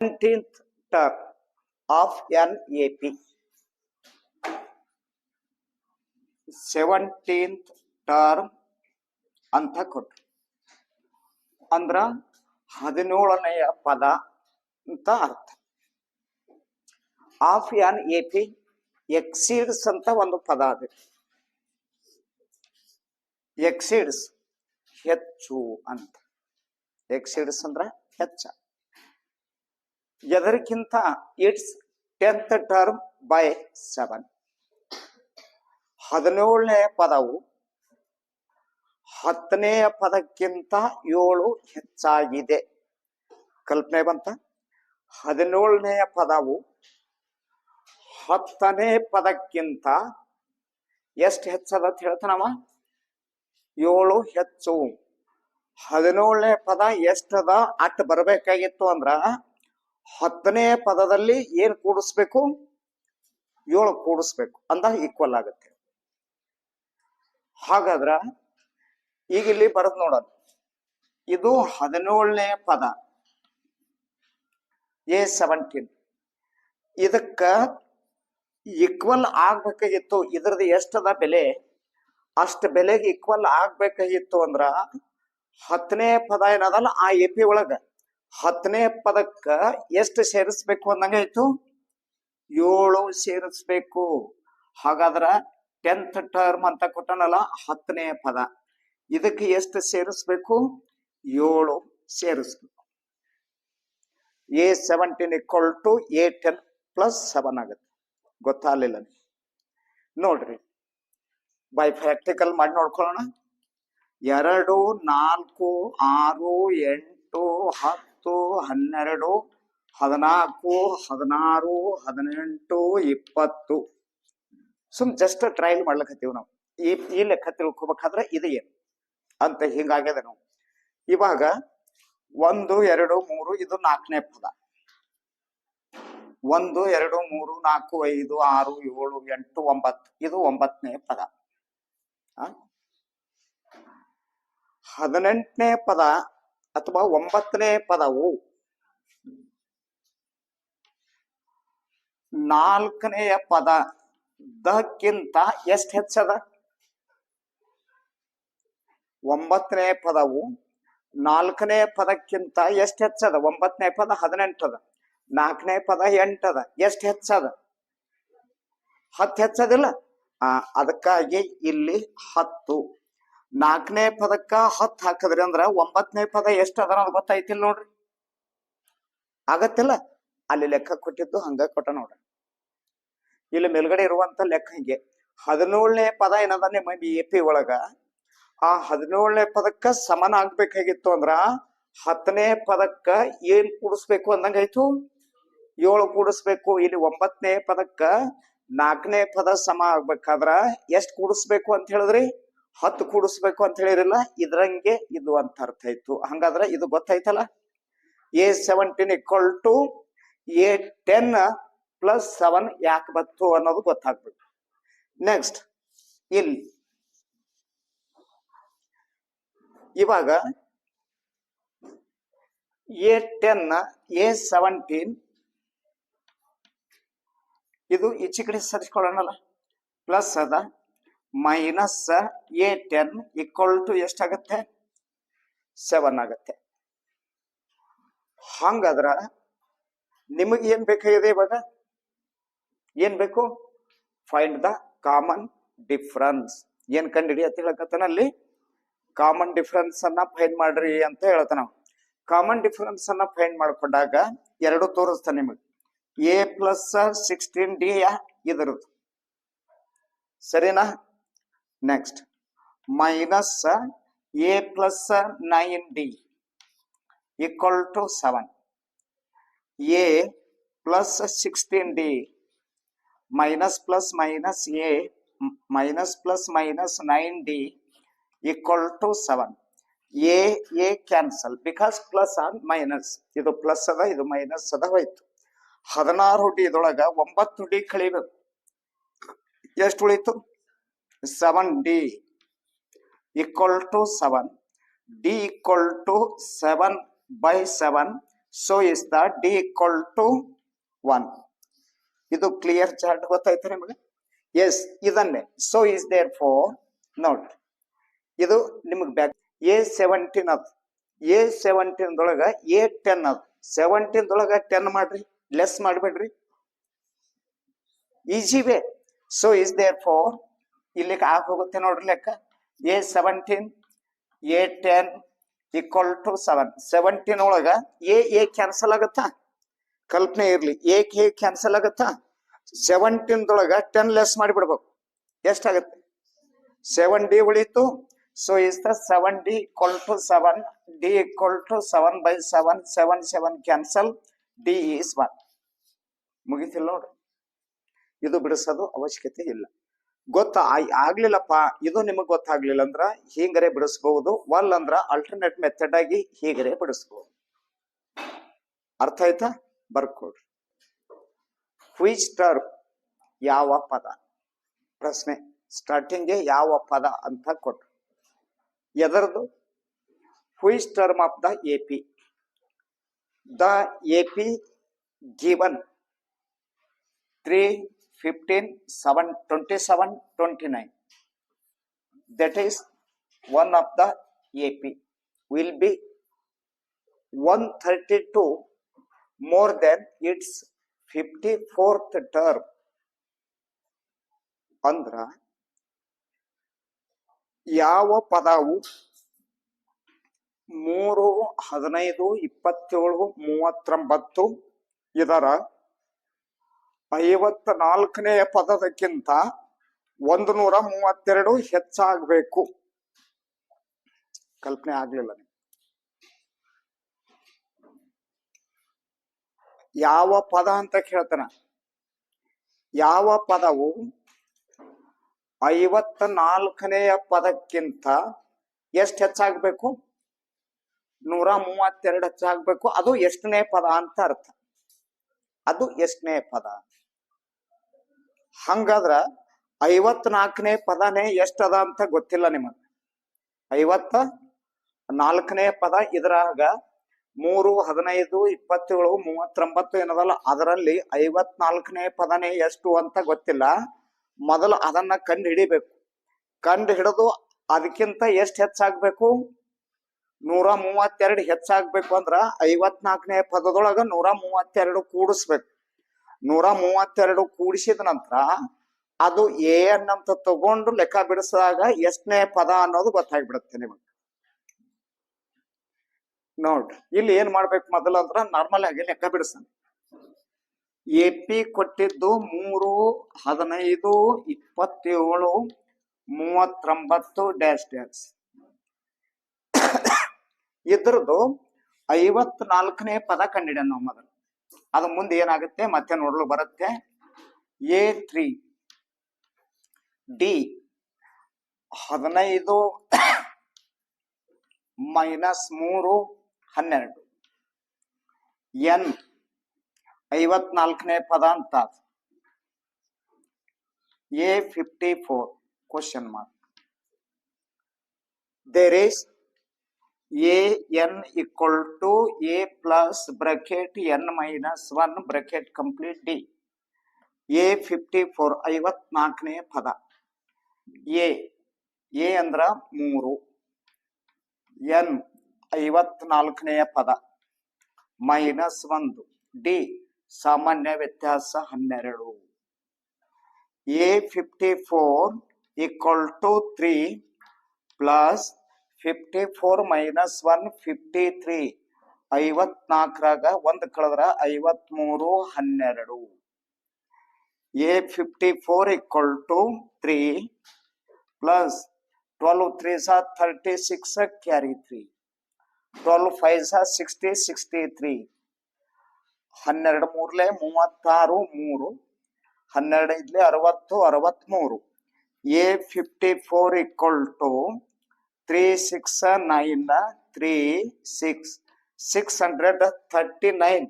17th term of an AP. 17th term ಅಂತ ಕೊಟ್ರು ಅಂದ್ರ ಹದಿನೇಳನೆಯ ಪದ ಅಂತ ಅರ್ಥ ಆಫ್ ಯಾನ್ ಎ ಪಿ ಎಕ್ಸೀಡ್ಸ್ ಅಂತ ಒಂದು ಪದ ಇದೆ ಎಕ್ಸೀಡ್ಸ್ ಹೆಚ್ಚು ಅಂತ ಎಕ್ಸೀಡ್ಸ್ ಅಂದ್ರ ಹೆಚ್ಚ ಎದರಿಗಿಂತ it's tenth term by seven. ಹದಿನೇಳನೇ ಪದವು ಹತ್ತನೆಯ ಪದಕ್ಕಿಂತ ಏಳು ಹೆಚ್ಚಾಗಿದೆ. ಕಲ್ಪನೆ ಬಂತ? ಹದಿನೇಳನೆಯ ಪದವು ಹತ್ತನೇ ಪದಕ್ಕಿಂತ ಎಷ್ಟು ಹೆಚ್ಚದ ಅಂತ ಹೇಳ್ತಾನವ? ಏಳು ಹೆಚ್ಚು. ಹದಿನೇಳನೇ ಪದ ಎಷ್ಟದ ಅಟ್ ಬರಬೇಕಾಗಿತ್ತು ಅಂದ್ರ ಹತ್ತನೇ ಪದದಲ್ಲಿ ಏನ್ ಕೂಡಿಸ್ಬೇಕು? ಏಳು ಕೂಡಿಸ್ಬೇಕು ಅಂದ ಈಕ್ವಲ್ ಆಗುತ್ತೆ. ಹಾಗಾದ್ರ ಈಗ ಇಲ್ಲಿ ಬರದ್ ನೋಡೋಣ. ಇದು ಹದಿನೇಳನೇ ಪದ. ಎ ಸೆವೆಂಟೀನ್ ಇದಕ್ಕ ಈಕ್ವಲ್ ಆಗ್ಬೇಕಾಗಿತ್ತು. ಇದ್ರದ್ದು ಎಷ್ಟದ ಬೆಲೆ? ಅಷ್ಟು ಬೆಲೆಗೆ ಈಕ್ವಲ್ ಆಗ್ಬೇಕಾಗಿತ್ತು ಅಂದ್ರ ಹತ್ತನೇ ಪದ ಏನದಲ್ಲ? ಆ ಎಪಿ ಒಳಗ. ಹತ್ತನೇ ಪದಕ್ಕ ಎಷ್ಟು ಸೇರಿಸ್ಬೇಕು ಅಂದಂಗಾಯ್ತು ಏಳು ಸೇರಿಸ್ಬೇಕು. ಹಾಗಾದ್ರ ಟೆಂತ್ ಟರ್ಮ್ ಅಂತ ಕೊಟ್ಟನಲ್ಲ, ಹತ್ತನೇ ಪದ. ಇದಕ್ಕೆ ಎಷ್ಟು ಸೇರಿಸ್ಬೇಕು? ಏಳು ಸೇರಿಸ್ಬೇಕು. A seventeen equal to A ten plus seven ಆಗುತ್ತೆ. ಗೊತ್ತಾಗಲಿಲ್ಲ ನೋಡ್ರಿ ಬೈ ಪ್ರಾಕ್ಟಿಕಲ್ ಮಾಡಿ ನೋಡ್ಕೊಳ್ಳೋಣ. ಎರಡು, ನಾಲ್ಕು, ಆರು, ಎಂಟು, ಹತ್ತು ಹನ್ನೆರಡು, ಹದಿನಾಲ್ಕು, ಹದಿನಾರು, ಹದಿನೆಂಟು, ಇಪ್ಪತ್ತು. ಸುಮ್ ಜಸ್ಟ್ ಟ್ರಯಲ್ ಮಾಡ್ಲಕತ್ತೀವಿ ನಾವು. ಈ ಈ ಲೆಕ್ಕ ತಿಳ್ಕೊಬೇಕಾದ್ರೆ ಇದು ಏನು? ಅಂತ ಹಿಂಗಾಗ್ಯದ ನಾವು. ಇವಾಗ ಒಂದು, ಎರಡು, ಮೂರು, ಇದು ನಾಲ್ಕನೇ ಪದ. ಒಂದು, ಎರಡು, ಮೂರು, ನಾಲ್ಕು, ಐದು, ಆರು, ಏಳು, ಎಂಟು, ಒಂಬತ್ತು. ಇದು ಒಂಬತ್ತನೇ ಪದ? ಹದಿನೆಂಟನೇ ಪದ ಅಥವಾ ಒಂಬತ್ತನೇ ಪದವು ನಾಲ್ಕನೆಯ ಪದ ದಕ್ಕಿಂತ ಎಷ್ಟು ಹೆಚ್ಚದ? ಒಂಬತ್ತನೇ ಪದವು ನಾಲ್ಕನೇ ಪದಕ್ಕಿಂತ ಎಷ್ಟು ಹೆಚ್ಚದ? ಒಂಬತ್ತನೇ ಪದ ಹದಿನೆಂಟದ. ನಾಲ್ಕನೇ ಪದ ಎಂಟದ. ಎಷ್ಟು ಹೆಚ್ಚದ? ಹತ್ತು ಹೆಚ್ಚದಿಲ್ಲ. ಅದಕ್ಕಾಗಿ ಇಲ್ಲಿ ಹತ್ತು. ನಾಲ್ಕನೇ ಪದಕ್ಕ ಹತ್ತು ಹಾಕಿದ್ರಿ ಅಂದ್ರ ಒಂಬತ್ತನೇ ಪದ ಎಷ್ಟು ಅದ ಅನ್ನೋದು ಗೊತ್ತಾಯ್ತಿಲ್ಲ ನೋಡ್ರಿ. ಆಗತ್ತಿಲ್ಲ? ಅಲ್ಲಿ ಲೆಕ್ಕ ಕೊಟ್ಟಿದ್ದು ಹಂಗ ಕೊಟ್ಟ ನೋಡ್ರಿ. ಇಲ್ಲಿ ಮೇಲ್ಗಡೆ ಇರುವಂತ ಲೆಕ್ಕ ಹಿಂಗೆ. ಹದಿನೇಳನೇ ಪದ ಏನದ ನಿಮ್ಮ ಎ ಪಿ ಒಳಗ? ಆ ಹದಿನೇಳನೇ ಪದಕ್ಕ ಸಮನ ಆಗ್ಬೇಕಾಗಿತ್ತು ಅಂದ್ರ ಹತ್ತನೇ ಪದಕ್ಕ ಏನ್ ಕೂಡಿಸ್ಬೇಕು ಅಂದಂಗಾಯ್ತು? ಏಳು ಕೂಡಿಸ್ಬೇಕು. ಇಲ್ಲಿ ಒಂಬತ್ತನೇ ಪದಕ್ಕ ನಾಲ್ಕನೇ ಪದ ಸಮ ಆಗ್ಬೇಕಾದ್ರ ಎಷ್ಟ್ ಕೂಡಿಸ್ಬೇಕು ಅಂತ ಹೇಳಿದ್ರಿ? ಹತ್ತು ಕೂಡಿಸ್ಬೇಕು ಅಂತ ಹೇಳಿರಲ್ಲ, ಇದ್ರಂಗೆ ಇದು ಅಂತ ಅರ್ಥ ಆಯ್ತು. ಹಂಗಾದ್ರೆ ಇದು ಗೊತ್ತಾಯ್ತಲ್ಲ? A seventeen equal to A ten plus seven ಯಾಕೆ ಬತ್ತು ಅನ್ನೋದು ಗೊತ್ತಾಗ್ಬೇಕು ನೆಕ್ಸ್ಟ್ ಇಲ್ಲಿ. ಇವಾಗ ಎ ಟೆನ್ ಎ ಸೆವೆಂಟೀನ್ ಇದು ಈಚೆ ಕಡೆ ಸರಿಸ್ಕೊಳ್ಳೋಣಲ್ಲ? ಪ್ಲಸ್ ಅದ. Minus A ten equal to ಎಷ್ಟಾಗತ್ತೆ ಸೆವೆನ್ ಆಗತ್ತೆ. ಹಂಗಾದ್ರ ನಿಮಗೆ ಏನ್ ಬೇಕಾಗಿದೆ ಇವಾಗ? ಏನ್ ಬೇಕು? ಫೈಂಡ್ ದ ಕಾಮನ್ ಡಿಫ್ರೆನ್ಸ್ ಏನ್ ಕಂಡು ಅಂತ ಹೇಳಕತ್ತಾನಲ್ಲಿ ಕಾಮನ್ ಡಿಫ್ರೆನ್ಸ್ ಅನ್ನ ಫೈಂಡ್ ಮಾಡ್ರಿ ಅಂತ ಹೇಳ್ತಾನ ಕಾಮನ್ ಡಿಫ್ರೆನ್ಸ್ ಅನ್ನ ಫೈಂಡ್ ಮಾಡ್ಕೊಂಡಾಗ ಎರಡು ತೋರಿಸ್ತಾನೆ ನಿಮಗೆ. ಎ ಪ್ಲಸ್ ಸಿಕ್ಸ್ಟೀನ್ ಡಿ ಇದರದ್ದು. ಸರಿನಾ? Next minus A plus nine D equal to seven A plus sixteen D minus plus minus A minus plus minus nine D equal to seven A A cancel because plus on minus ಇದು plus ಅದ ಇದು minus ಅದ ಹೋಯ್ತು ಹದಿನಾರು D ಇದೊಳಗ ಒಂಬತ್ತು D ಕಳಿಬೇಕು ಎಷ್ಟು ಉಳಿತು seven D equal to seven D equal to seven by seven so is the D equal to one ಇದು ಕ್ಲಿಯರ್ ಚಾರ್ಟ್ ಗೊತ್ತಾಯ್ತು ನಿಮಗೆ? ಎಸ್ ಇದನ್ನೇ. ಸೊ ಇಸ್ ದೇರ್ ಫೋರ್ ನೋಡ್ರಿ ಇದು ನಿಮಗೆ ಬ್ಯಾಕ್ ಎ ಸೆವೆಂಟೀನ್ ಅದು. ಎ ಸೆವೆಂಟೀನ್ ದೊಳಗ ಎ ಟೆನ್ ಅದು. ಸೆವೆಂಟೀನ್ ದೊಳಗ ಟೆನ್ ಮಾಡ್ರಿ. ಲೆಸ್ ಮಾಡಬೇಡ್ರಿ. Easy way so is therefore ಇಲ್ಲಿಗೆ ಆಗ ಹೋಗುತ್ತೆ ನೋಡ್ರಿ ಲೆಕ್ಕ. A seventeen A ten equal to seven seventeen ಒಳಗ ಎ ಎ ಕ್ಯಾನ್ಸಲ್ ಆಗತ್ತಾ? ಕಲ್ಪನೆ ಇರ್ಲಿ. ಎ ಕೆ ಕ್ಯಾನ್ಸಲ್ ಆಗತ್ತಾ? ಸೆವೆಂಟೀನ್ ದೊಳಗ ಟೆನ್ ಲೆಸ್ ಮಾಡಿಬಿಡ್ಬೇಕು. ಎಷ್ಟಾಗತ್ತೆ? ಸೆವೆನ್ ಡಿ ಉಳಿತು. So is the seven D equal to seven D equal to seven by seven seven seven cancel D is one ಮುಗಿತಿಲ್ಲ ನೋಡ್ರಿ. ಇದು ಬಿಡಿಸೋದು ಅವಶ್ಯಕತೆ ಇಲ್ಲ. ಗೊತ್ತ? ಆಗ್ಲಿಲ್ಲಪ್ಪ. ಇದು ನಿಮಗ್ ಗೊತ್ತಾಗ್ಲಿಲ್ಲ ಅಂದ್ರ ಹೀಗರೆ ಬಿಡಿಸ್ಬಹುದು. ಒಲ್ ಅಂದ್ರ ಅಲ್ಟರ್ನೇಟ್ ಮೆಥಡ್ ಆಗಿ ಹೀಗರೆ ಬಿಡಿಸ್ಬಹುದು. ಅರ್ಥ ಆಯ್ತಾ? ಬರ್ಕೊಡ್ರಿ. ಹುಯಿಚ್ ಟರ್ಮ್ ಯಾವ ಪದ? ಪ್ರಶ್ನೆ. ಸ್ಟಾರ್ಟಿಂಗ್ಗೆ ಯಾವ ಪದ ಅಂತ ಕೊಟ್ರು. ಎದರದು? Which term of the A P the A P given three fifteen seven twenty seven twenty nine that is one of the AP will be 132 more than its 54th term. ಅಂದ್ರ ಯಾವ ಪದವು ಮೂರು, ಹದಿನೈದು, ಇಪ್ಪತ್ತೇಳು, ಮೂವತ್ತೊಂಬತ್ತು ಇದರ ಐವತ್ತ ನಾಲ್ಕನೆಯ ಪದದಕ್ಕಿಂತ ಒಂದು ನೂರ ಮೂವತ್ತೆರಡು ಹೆಚ್ಚಾಗಬೇಕು. ಕಲ್ಪನೆ ಆಗ್ಲಿಲ್ಲ ಯಾವ ಪದ ಅಂತ ಕೇಳ್ತಾನ. ಯಾವ ಪದವು ಐವತ್ತ ನಾಲ್ಕನೆಯ ಪದಕ್ಕಿಂತ ಎಷ್ಟು ಹೆಚ್ಚಾಗಬೇಕು? ನೂರ ಮೂವತ್ತೆರಡು ಹೆಚ್ಚಾಗಬೇಕು. ಅದು ಎಷ್ಟನೇ ಪದ ಅಂತ ಅರ್ಥ. ಅದು ಎಷ್ಟನೇ ಪದ? ಹಂಗಾದ್ರ ಐವತ್ನಾಲ್ಕನೇ ಪದನೇ ಎಷ್ಟದ ಅಂತ ಗೊತ್ತಿಲ್ಲ ನಿಮಗ. ಐವತ್ತ ನಾಲ್ಕನೇ ಪದ ಇದ್ರಾಗ ಮೂರು, ಹದಿನೈದು, ಇಪ್ಪತ್ತೇಳು, ಮೂವತ್ತೊಂಬತ್ತು ಏನದಲ್ಲ, ಅದರಲ್ಲಿ ಐವತ್ನಾಲ್ಕನೇ ಪದನೇ ಎಷ್ಟು ಅಂತ ಗೊತ್ತಿಲ್ಲ. ಮೊದಲು ಅದನ್ನ ಕಂಡು ಹಿಡಿಬೇಕು. ಕಂಡು ಹಿಡಿದು ಅದಕ್ಕಿಂತ ಎಷ್ಟು ಹೆಚ್ಚಾಗ್ಬೇಕು? ನೂರ ಮೂವತ್ತೆರಡು ಹೆಚ್ಚಾಗ್ಬೇಕು ಅಂದ್ರ ಐವತ್ನಾಲ್ಕನೇ ಪದದೊಳಗ ನೂರ ಮೂವತ್ತೆರಡು ಕೂಡಿಸ್ಬೇಕು. ನೂರ ಮೂವತ್ತೆರಡು ಕೂಡಿಸಿದ ನಂತರ ಅದು ಎ ಅಂತ ತಗೊಂಡು ಲೆಕ್ಕ ಬಿಡಿಸಿದಾಗ ಎಷ್ಟನೇ ಪದ ಅನ್ನೋದು ಗೊತ್ತಾಗ್ಬಿಡುತ್ತೆ ನಿಮಗೆ. ನೋಡ್ರಿ, ಇಲ್ಲಿ ಏನ್ ಮಾಡ್ಬೇಕು ಮೊದಲು ಅಂದ್ರ ನಾರ್ಮಲ್ ಆಗಿ ಲೆಕ್ಕ ಬಿಡಿಸ್ತಾನೆ ಎ ಪಿ ಕೊಟ್ಟಿದ್ದು ಮೂರು, ಹದಿನೈದು, ಇಪ್ಪತ್ತೇಳು, ಮೂವತ್ತೊಂಬತ್ತು ಡ್ಯಾಶ್ ಡ್ಯಾಶ್ ಇದ್ರದ್ದು ಐವತ್ನಾಲ್ಕನೇ ಪದ ಕಂಡಿಡ ನಾವು ಮೊದಲು. ಅದು ಮುಂದೆ ಏನಾಗುತ್ತೆ? ಮತ್ತೆ ನೋಡಲು ಬರುತ್ತೆ. A three. ಡಿ. ಹದಿನೈದು ಮೈನಸ್ ಮೂರು ಹನ್ನೆರಡು. ಎನ್. ಐವತ್ನಾಲ್ಕನೇ ಪದ ಅಂತ A fifty four. Question mark there is A N equal to A plus bracket N minus one bracket complete D A fifty four ಐವತ್ನಾಲ್ಕನೇ ಪದ ಎ ಎ ಅಂದ್ರ ಮೂರು ಎನ್ ಐವತ್ನಾಲ್ಕನೆಯ ಪದ ಮೈನಸ್ ಒಂದು ಡಿ ಸಾಮಾನ್ಯ ವ್ಯತ್ಯಾಸ ಹನ್ನೆರಡು A fifty four equal to three plus fifty four minus one fifty three ಐವತ್ನಾಲ್ಕರಾಗ ಒಂದು ಕಳೆದ್ರ ಐವತ್ಮೂರು, ಹನ್ನೆರಡು. A fifty four equal to three plus twelve three so thirty six carry three twelve five so sixty sixty three ಹನ್ನೆರಡು ಮೂರ್ಲೆ ಮೂವತ್ತಾರು, ಮೂರು. ಹನ್ನೆರಡು ಇದ್ಲೆ ಅರವತ್ತು ಅರವತ್ತ್ಮೂರು A fifty four equal to three six nine three six six hundred thirty nine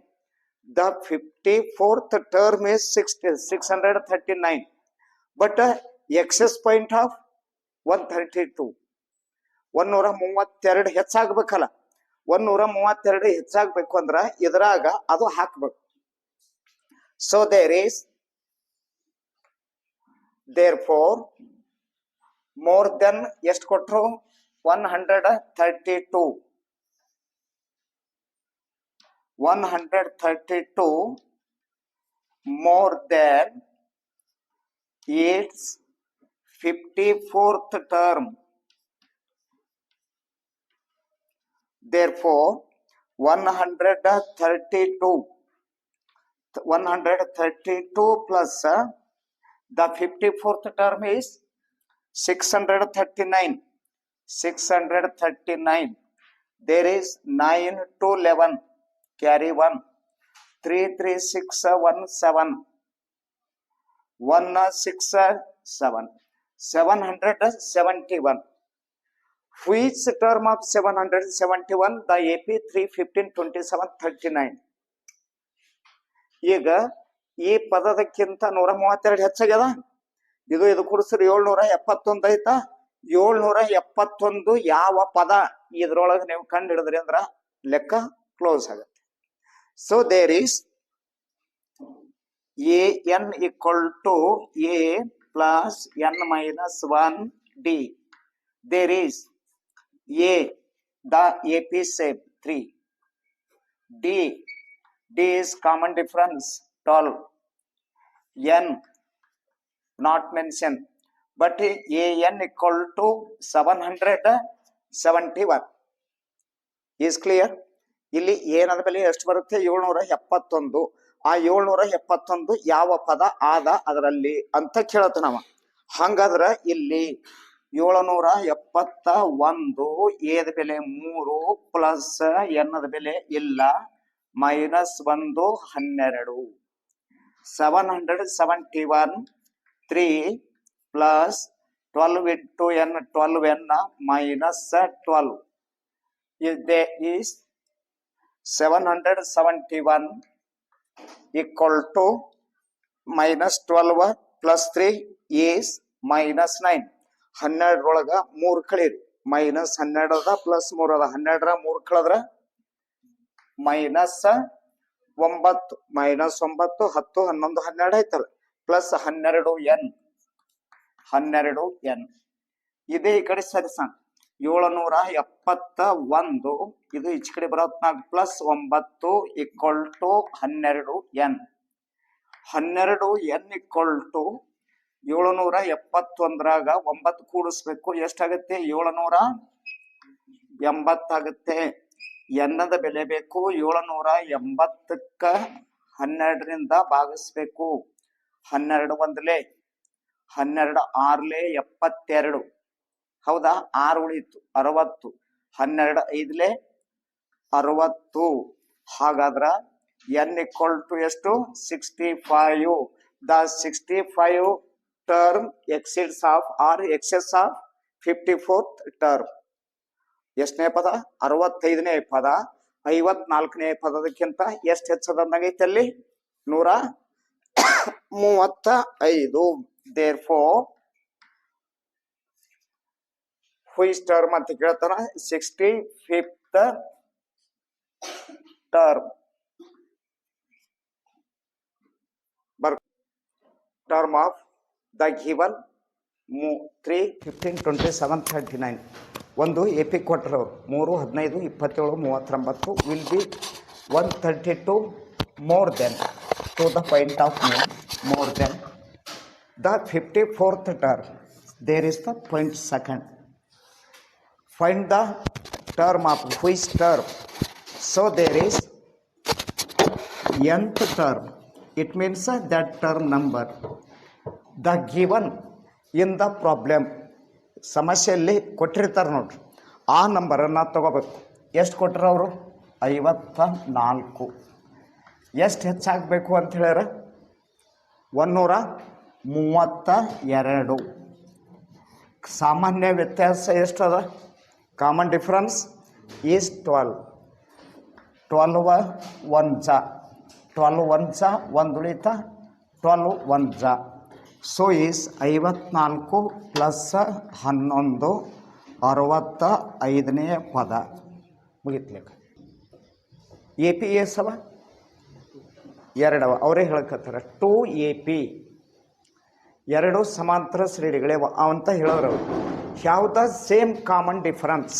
the fifty fourth term is sixty six hundred thirty nine but excess point of one thirty two ಒಂದೂರ ಮೂವತ್ತೆರಡು ಹೆಚ್ಚಾಗ್ಬೇಕಲ್ಲ. ಒಂದೂರ ಮೂವತ್ತೆರಡು ಹೆಚ್ಚಾಗ್ಬೇಕು ಅಂದ್ರೆ ಇದ್ರಾಗ ಅದು ಹಾಕ್ಬೇಕು. So there is therefore more than ಎಷ್ಟು ಕೊಟ್ರು? 132 132 more than its 54th term. Therefore 132 132 plus uh, the 54th term is 639 639. There is 9 to 11. Carry 1. three three six uh, one seven one uh, six uh, seven seven hundred seventy one. Which term of seven hundred seventy one? The AP three fifteen twenty seven thirty nine. ಈಗ ಈ ಪದದಕ್ಕಿಂತ ನೂರ ಮೂವತ್ತೆರಡು ಹೆಚ್ಚಾಗ್ಯದ ಇದು ಇದು ಕುಡಿಸ್ರಿ ಏಳ್ನೂರ ಎಪ್ಪತ್ತೊಂದು ಐತಾ ಏಳ್ನೂರ ಎಪ್ಪತ್ತೊಂದು ಯಾವ ಪದ ಇದ್ರೊಳಗೆ ನೀವು ಕಂಡು ಹಿಡಿದ್ರಿ ಅಂದ್ರ ಲೆಕ್ಕ ಕ್ಲೋಸ್ ಆಗುತ್ತೆ. So there is A N equal to A plus N minus one D there is A the A P shape three D D is common difference 12 n not mentioned but a n equal to 771 is clear? ಇಲ್ಲಿ ಏನದ ಬೆಲೆ ಎಷ್ಟು ಬರುತ್ತೆ? ಏಳ್ನೂರ ಎಪ್ಪತ್ತೊಂದು. ಆ ಏಳ್ನೂರ ಎಪ್ಪತ್ತೊಂದು ಯಾವ ಪದ ಆದ ಅದರಲ್ಲಿ ಅಂತ ಕೇಳತ್ತ ನಾವ. ಹಂಗಾದ್ರ ಇಲ್ಲಿ ಏಳುನೂರ ಎಪ್ಪತ್ತ ಒಂದು ಏದ ಬೆಲೆ ಮೂರು ಪ್ಲಸ್ ಎನ್ನದ ಬೆಲೆ ಇಲ್ಲ ಮೈನಸ್ ಒಂದು ಹನ್ನೆರಡು. Seven hundred seventy one three plus twelve into N twelve N minus twelve ಇದೆ is seven hundred seventy one equal to minus twelve plus three is minus nine ಹನ್ನೆರಡರೊಳಗ ಮೂರು ಕಳೀರಿ ಮೈನಸ್ ಹನ್ನೆರಡು ಅದ ಪ್ಲಸ್ ಮೂರು ಅದ. ಹನ್ನೆರಡರ ಮೂರು ಕಳೆದ್ರ ಮೈನಸ್ ಒಂಬತ್ತು. ಮೈನಸ್ ಒಂಬತ್ತು, ಹತ್ತು, ಹನ್ನೊಂದು, ಹನ್ನೆರಡು ಆಯ್ತಲ್ಲ ಪ್ಲಸ್ ಹನ್ನೆರಡು ಎನ್ ಹನ್ನೆರಡು ಎನ್. ಇದೇ ಈ ಕಡೆ ಸರಿಸಣ ಏಳುನೂರ ಎಪ್ಪತ್ತ ಒಂದು. ಇದು ಈಚೆ ಕಡೆ ಬರೋತ್ನಾಲ್ಕು ಪ್ಲಸ್ ಒಂಬತ್ತು ಇಕ್ವಲ್ ಟು ಹನ್ನೆರಡು ಎನ್. ಹನ್ನೆರಡು ಎನ್ ಇಕ್ವಲ್ ಟು ಏಳುನೂರ ಎಪ್ಪತ್ತೊಂದರಾಗ ಒಂಬತ್ತು ಕೂಡಿಸ್ಬೇಕು. ಎಷ್ಟಾಗುತ್ತೆ? ಏಳುನೂರ ಎಂಬತ್ತಾಗುತ್ತೆ. ಎನ್ನದ ಬೆಲೆ ಬೇಕು. ಏಳುನೂರ ಎಂಬತ್ತಕ್ಕ ಹನ್ನೆರಡರಿಂದ ಭಾಗಿಸ್ಬೇಕು. ಹನ್ನೆರಡು ಒಂದ್ಲೆ. ಹನ್ನೆರಡು, ಆರ್ಲೆ ಎಪ್ಪತ್ತೆರಡು. ಹೌದಾ? ಆರು ಉಳಿತು ಅರವತ್ತು. ಹನ್ನೆರಡು, ಐದ್ಲೆ ಅರವತ್ತು. ಹಾಗಾದ್ರ ಎನ್ ಇಕ್ವಲ್ ಟು ಎಷ್ಟು? Sixty five. The sixty five term exceeds of or excess of fifty fourth term. ಎಷ್ಟನೇ ಪದ? ಅರವತ್ತೈದನೇ ಪದ. ಐವತ್ನಾಲ್ಕನೇ ಪದದಕ್ಕಿಂತ ಎಷ್ಟು ಹೆಚ್ಚದಂದಾಗೈತೆ ಅಲ್ಲಿ? ನೂರ ಮೂವತ್ತ ಐದು ದೇರ್ ಫೋ ಹುಯಿಸ್ ಟರ್ಮ್ ಅಂತ ಕೇಳ್ತಾನ ಸಿಕ್ಸ್ಟಿ ಫಿಫ್ತ್ ಟರ್ಮ್ ಬರ್ term of the given three fifteen twenty seven thirty nine ಒಂದು ಎಪಿ ಕೊಟ್ಟರು ಮೂರು, ಹದಿನೈದು, ಇಪ್ಪತ್ತೇಳು, ಮೂವತ್ತೊಂಬತ್ತು will be one thirty two more than to the point of name more than fourth term there is the point second find the term of which term. So there is nth term. It means uh, that term number. The given in the problem. ಸಮಸ್ಯೆಯಲ್ಲಿ ಕೊಟ್ಟಿರ್ತಾರೆ ನೋಡ್ರಿ. ಆ ನಂಬರನ್ನು ತಗೋಬೇಕು. ಎಷ್ಟು ಕೊಟ್ಟರು ಅವರು? ಐವತ್ತ ನಾಲ್ಕು ಎಷ್ಟು ಹೆಚ್ಚಾಗಬೇಕು ಅಂತ ಹೇಳ್ಯಾರ? ಒನ್ನೂರ ಮೂವತ್ತ ಎರಡು ಸಾಮಾನ್ಯ ವ್ಯತ್ಯಾಸ ಎಷ್ಟದ? Common difference is twelve twelve one ಜ. ಟ್ವೆಲ್ವ್ ಒನ್ ಜ, ಒಂದು ಉಳಿತ. ಟ್ವೆಲ್ವ್ ಒನ್ ಜ. ಸೊ ಈಸ್ ಐವತ್ನಾಲ್ಕು ಪ್ಲಸ್ ಹನ್ನೊಂದು, ಅರವತ್ತ ಐದನೇ ಪದ. ಮುಗಿತ್ಲಿಕ್ಕೆ ಎ ಪಿ ಎಸ್ ಅವ ಎರಡವ. ಅವರೇ ಹೇಳ್ಕತ್ತಾರೆ. ಟೂ ಎ ಪಿ ಎರಡು ಸಮಾಂತರ ಶ್ರೇಣಿಗಳೇ ಅಂತ ಹೇಳೋರು ಅವರು. Have the same common difference?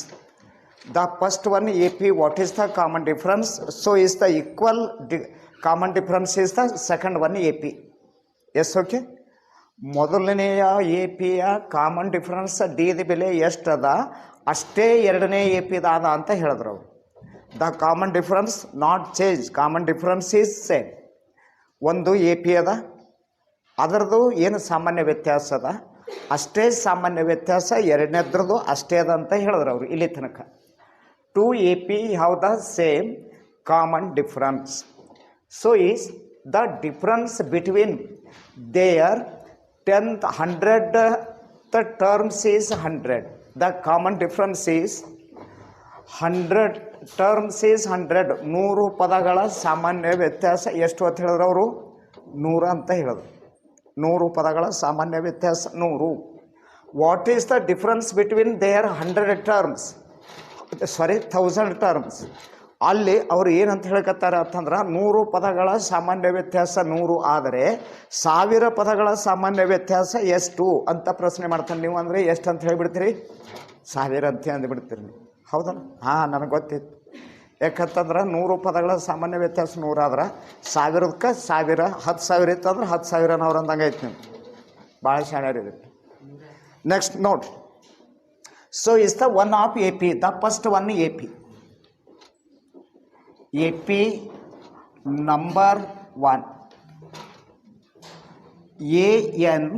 The first one A P, what is the common difference? So is the equal D common difference is the second one A P. Yes, okay? ಮೊದಲನೆಯ A ಪಿಯ common difference D the ಬೆಲೆ ಎಷ್ಟದ ಅಷ್ಟೇ ಎರಡನೇ A ಪಿದಾದ ಅಂತ ಹೇಳಿದ್ರು ಅವರು. The common difference not change. Common difference is same. ಒಂದು ಎ ಪಿ ಅದ ಅದರದ್ದು ಏನು ಸಾಮಾನ್ಯ ವ್ಯತ್ಯಾಸ ಅದ? ಅಷ್ಟೇ ಸಾಮಾನ್ಯ ವ್ಯತ್ಯಾಸ, ಎರಡನೇದ್ರದ್ದು ಅಷ್ಟೇ ಅದ ಅಂತ ಹೇಳಿದ್ರು ಅವರು ಇಲ್ಲಿ ತನಕ. Two A P have the same common difference so is the difference between their tenth hundred the terms is hundred the common difference is hundred terms is hundred ನೂರು ಪದಗಳ ಸಾಮಾನ್ಯ ವ್ಯತ್ಯಾಸ ಎಷ್ಟು ಅಂತ ಹೇಳಿದ್ರು ಅವರು? ನೂರ ಅಂತ ಹೇಳಿದ್ರು. ನೂರು ಪದಗಳ ಸಾಮಾನ್ಯ ವ್ಯತ್ಯಾಸ, ನೂರು. What is the difference between their hundred terms sorry thousand terms ಅಲ್ಲಿ ಅವರು ಏನಂತ ಹೇಳ್ಕತ್ತಾರೆ ಅಂತಂದ್ರೆ, ನೂರು ಪದಗಳ ಸಾಮಾನ್ಯ ವ್ಯತ್ಯಾಸ ನೂರು ಆದರೆ ಸಾವಿರ ಪದಗಳ ಸಾಮಾನ್ಯ ವ್ಯತ್ಯಾಸ ಎಷ್ಟು ಅಂತ ಪ್ರಶ್ನೆ ಮಾಡ್ತಾನೆ ನೀವು ಅಂದರೆ ಎಷ್ಟು ಅಂತ ಹೇಳಿಬಿಡ್ತೀರಿ? ಸಾವಿರ ಅಂತ ಅಂದ್ಬಿಡ್ತೀರಿ ಹೌದಲ್ಲ? ಹಾಂ, ನನಗೆ ಗೊತ್ತಿತ್ತು. ಯಾಕಂತಂದ್ರೆ ನೂರು ಪದಗಳ ಸಾಮಾನ್ಯ ವ್ಯತ್ಯಾಸ ನೂರಾದ್ರೆ. ಸಾವಿರಕ್ಕೆ ಸಾವಿರ ಹತ್ತು ಸಾವಿರ ಇತ್ತಂದ್ರೆ ಹತ್ತು ಸಾವಿರ ಅವ್ರು ಅಂದಂಗೆ ಐತೆ ನೀವು ಭಾಳ ಶಾಣ್ಯರಿದೆ next note so is the one of A P the first one A P A P number one A N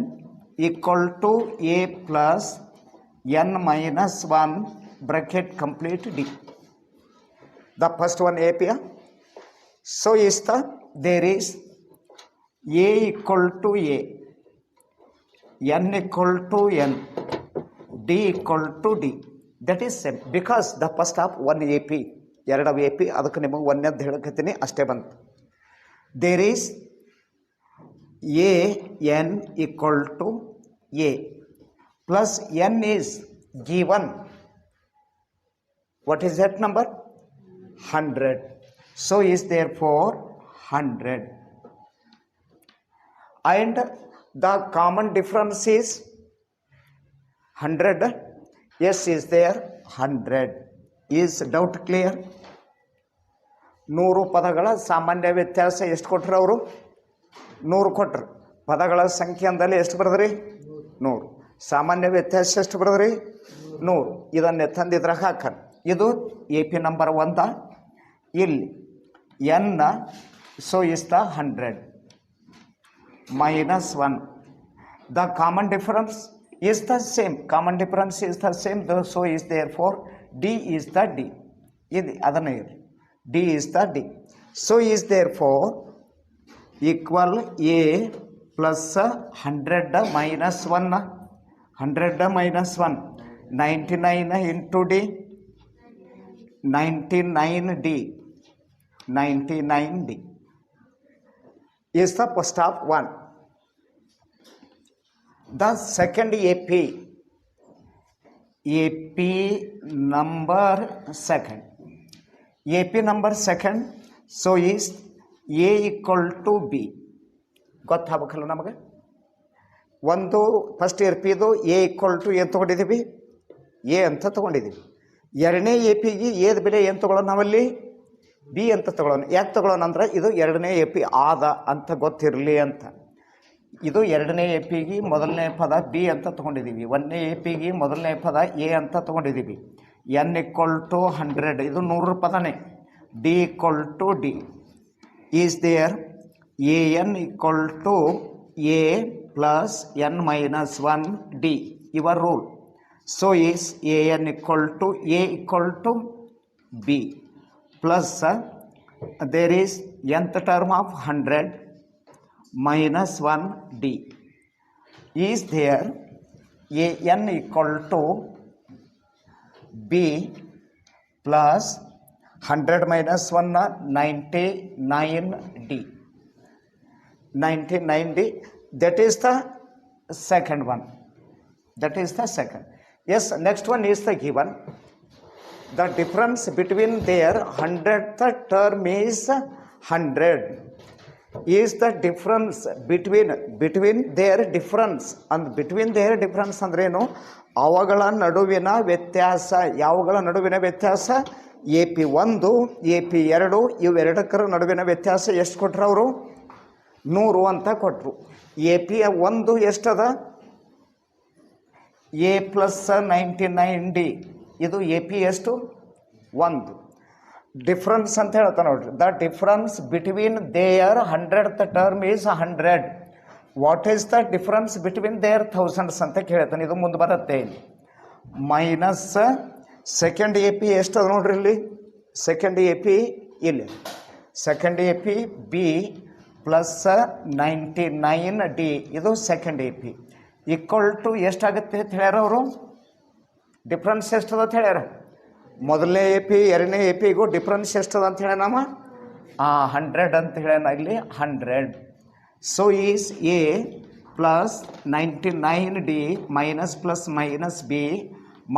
equal to A plus N minus one bracket complete D the first one a here so is the there is a equal to a n equal to n d equal to d that is same because the first of one ap ಎರಡವ A P ಅದಕ್ಕೆ ನಿಮಗೆ ಒಂದೇದ್ದು ಹೇಳಕತ್ತೀನಿ ಅಷ್ಟೇ ಬಂತು there is A N equal to A plus N is given what is that number 100 so is therefore 100 and the common difference is 100 yes, is there? 100 is doubt clear? ನೂರು ಪದಗಳ ಸಾಮಾನ್ಯ ವ್ಯತ್ಯಾಸ ಎಷ್ಟು ಕೊಟ್ಟರು ಅವರು? ನೂರು ಕೊಟ್ಟರು ಪದಗಳ ಸಂಖ್ಯೆ ಅಂದಲ್ಲಿ ಎಷ್ಟು ಬರೆದ್ರಿ? ನೂರು. ಸಾಮಾನ್ಯ ವ್ಯತ್ಯಾಸ ಎಷ್ಟು ಬರೆದ್ರಿ? ನೂರು. ಇದನ್ನೇ ತಂದಿದ್ರಾಗ ಹಾಕನ್. ಇದು ಎ ಪಿ ನಂಬರ್ ಒಂದ ಇಲ್ಲಿ N so is the hundred minus 1 the common difference is the same common difference is the same though, so is therefore d is the d ಇದು ಅದನ್ನೇ ಇರಲಿ d is the d so is therefore equal a plus 100 minus 1 100 minus 1 99 into d 99d 99d is the first of one. The second AP, AP number second. AP number second, so is A equal to B. ಗೊತ್ತಾಗಬೇಕಲ್ಲ ನಮಗೆ ಒಂದು first year ಪಿದು A equal to ಏನು ತೊಗೊಂಡಿದ್ದೀವಿ A ಅಂತ ತೊಗೊಂಡಿದ್ದೀವಿ ಎರಡನೇ A ಪಿಗೆ ಏದ್ ಬೆಲೆ ಏನು ತೊಗೊಳ್ಳೋಣ ನಾವಲ್ಲಿ? ಬಿ ಅಂತ ತಗೊಳ್ಳೋಣ. ಯಾಕೆ ತಗೊಳ್ಳೋಣ ಅಂದ್ರೆ ಇದು ಎರಡನೇ ಎ ಪಿ ಆದ ಅಂತ ಗೊತ್ತಿರಲಿ ಅಂತ. ಇದು ಎರಡನೇ ಎ ಪಿಗೆ ಮೊದಲನೇ ಪದ ಬಿ ಅಂತ ತೊಗೊಂಡಿದ್ದೀವಿ ಒಂದನೇ ಎ ಪಿಗೆ ಮೊದಲನೇ ಪದ ಎ ಅಂತ ತೊಗೊಂಡಿದ್ದೀವಿ ಎನ್ ಇಕ್ವಲ್ ಟು ಹಂಡ್ರೆಡ್. ಇದು ನೂರು ಪದನೇ. D equal to D. Is there A N equal to A plus N minus one D. Your rule. So is an equal to A equal to B plus uh, there is nth term of 100 minus 1 D is there A n equal to B plus 100 minus 1 uh, 99 D 99 D that is the second one that is the second yes, next one is the given. Difference between there hundred the term is hundred is the difference between between there difference ಅಂದ್ between there difference ಅಂದ್ರೇನು ಅವುಗಳ ನಡುವಿನ ವ್ಯತ್ಯಾಸ, ಯಾವುಗಳ ನಡುವಿನ ವ್ಯತ್ಯಾಸ? A P ಒಂದು A P ಎರಡು ಇವೆರಡಕ್ಕರ ನಡುವಿನ ವ್ಯತ್ಯಾಸ ಎಷ್ಟು ಕೊಟ್ರು ಅವರು? ನೂರು ಅಂತ ಕೊಟ್ಟರು ಎ ಪಿ ಒಂದು ಎಷ್ಟದ? A plus ninety nine D ಇದು ಎ ಪಿ ಎಷ್ಟು? ಒಂದು. ಡಿಫ್ರೆನ್ಸ್ ಅಂತ ಹೇಳ್ತಾನೆ ನೋಡ್ರಿ. The difference between there hundred the term is hundred what is the difference between there thousands ಅಂತ ಕೇಳ್ತಾನೆ. ಇದು ಮುಂದೆ ಬರುತ್ತೆ ಇಲ್ಲಿ. ಮೈನಸ್ ಸೆಕೆಂಡ್ ಎ ಪಿ ಎಷ್ಟು ಅದು ನೋಡ್ರಿ ಇಲ್ಲಿ? ಸೆಕೆಂಡ್ ಎ ಪಿ ಇಲ್ಲಿ. Second A P B plus ninety nine D ಇದು second A P equal to ಎಷ್ಟಾಗುತ್ತೆ ಅಂತ ಹೇಳ್ಯಾರ ಅವರು? ಡಿಫ್ರೆನ್ಸ್ ಎಷ್ಟದ ಅಂತ ಹೇಳ್ಯಾರ? ಮೊದಲನೇ ಎ ಪಿ ಎರಡನೇ ಎ ಪಿಗೂ ಡಿಫ್ರೆನ್ಸ್ ಎಷ್ಟದ ಅಂತ ಹೇಳ ನಮ್ಮ? ಹಂಡ್ರೆಡ್ ಅಂತ ಹೇಳ್ಯಾನ ಇಲ್ಲಿ hundred so is A plus ninety nine D minus plus minus B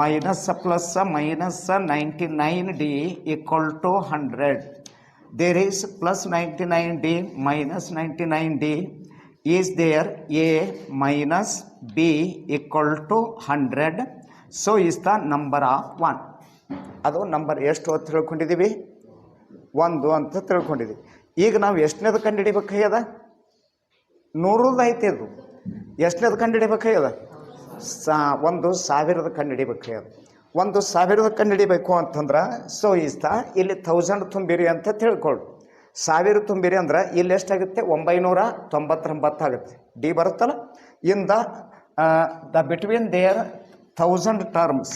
minus plus minus ninety nine D equal to hundred there is plus ninety nine D minus ninety nine D is there A minus B equal to hundred so is the number of one ಅದು number ಎಷ್ಟು ಅಂತ ತಿಳ್ಕೊಂಡಿದ್ದೀವಿ? ಒಂದು ಅಂತ ತಿಳ್ಕೊಂಡಿದ್ದೀವಿ. ಈಗ ನಾವು ಎಷ್ಟನೇದು ಕಂಡುಹಿಡಿಬೇಕಾಗ್ಯದ ಐತೆ ಇದು. ಎಷ್ಟನೇದು ಕಂಡುಹಿಡಿಬೇಕಾಗ್ಯದ ಸಾ, ಒಂದು ಸಾವಿರದ ಕಂಡುಹಿಡಿಬೇಕಾಗ್ಯದ ಒಂದು ಸಾವಿರದ ಕಂಡುಹಿಡಿಬೇಕು ಅಂತಂದ್ರೆ ಸೊ ಈಸ್ತ ಇಲ್ಲಿ ಥೌಸಂಡ್ ತುಂಬಿರಿ ಅಂತ ತಿಳ್ಕೊಳ್ಳಿ ಸಾವಿರ ತುಂಬಿರಿ ಅಂದ್ರೆ ಇಲ್ಲಿ ಎಷ್ಟಾಗುತ್ತೆ? ಒಂಬೈನೂರ ತೊಂಬತ್ತೊಂಬತ್ತಾಗುತ್ತೆ ಡಿ ಬರುತ್ತಲ್ಲ? In the the between there thousand terms.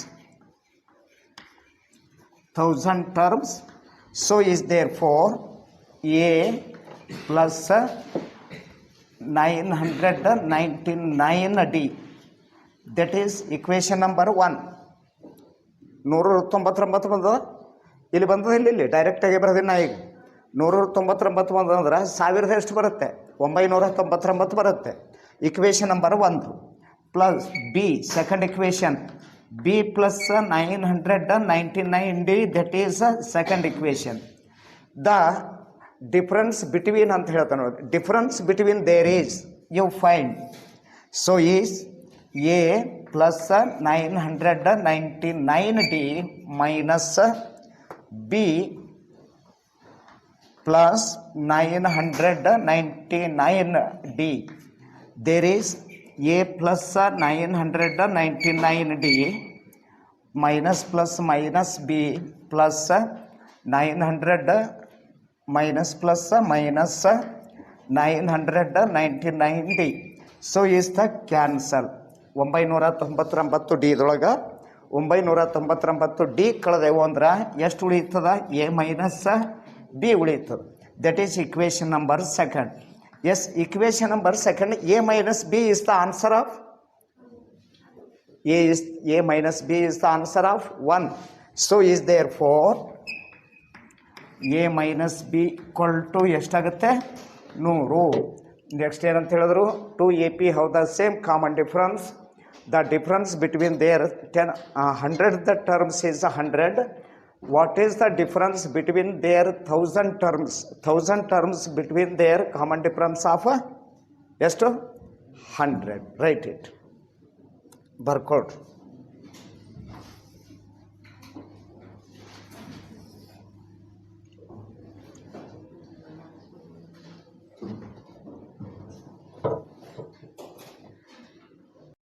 Thousand terms. So is there four A plus nine hundred ninety nine D. That is equation number one. ನೂರ ತೊಂಬತ್ತೊಂಬತ್ತು ಬಂದದ? ಇಲ್ಲಿ ಬಂದದ ಇಲ್ಲಿ ಇಲ್ಲಿ? ಡೈರೆಕ್ಟಾಗಿ ಬರೋದಿನ ಈಗ. ನೂರ ತೊಂಬತ್ತೊಂಬತ್ತು ಅಂದ್ರೆ ಸಾವಿರದ ಎಷ್ಟು ಬರುತ್ತೆ? ಒಂಬೈನೂರ ತೊಂಬತ್ತೊಂಬತ್ತು ಬರುತ್ತೆ. ಇಕ್ವೇಷನ್ ನಂಬರ್ ಒಂದು. Plus B second equation B plus nine hundred ninety nine D that is second equation the difference between ಅಂತ ಹೇಳ್ತಾನೆ ನೋಡಿ. Difference between there is you find so is A plus nine hundred ninety nine D minus B plus nine hundred ninety nine D there is A plus nine hundred ninety nine D minus plus minus B plus nine hundred minus plus minus nine hundred ninety nine D so is the cancel ಒಂಬೈನೂರ ತೊಂಬತ್ತೊಂಬತ್ತು D ಇದ್ರೊಳಗೆ ಒಂಬೈನೂರ ತೊಂಬತ್ತೊಂಬತ್ತು D ಕಳೆದೆವು ಅಂದ್ರೆ ಎಷ್ಟು ಉಳಿತದ? A minus B ಉಳಿತದ that is equation number second S equation number second A minus B is the answer of A is A minus B is the answer of one so is there four A minus B equal to ಎಷ್ಟಾಗುತ್ತೆ? ನೂರು. Next ಏನಂತ ಹೇಳಿದ್ರು? Two A P how the same common difference the difference between there ten hundred the terms is hundred what is the difference between their thousand terms thousand terms between their common difference of ಎಷ್ಟು hundred right it ಬರ್ಕೊಳ್ರಿ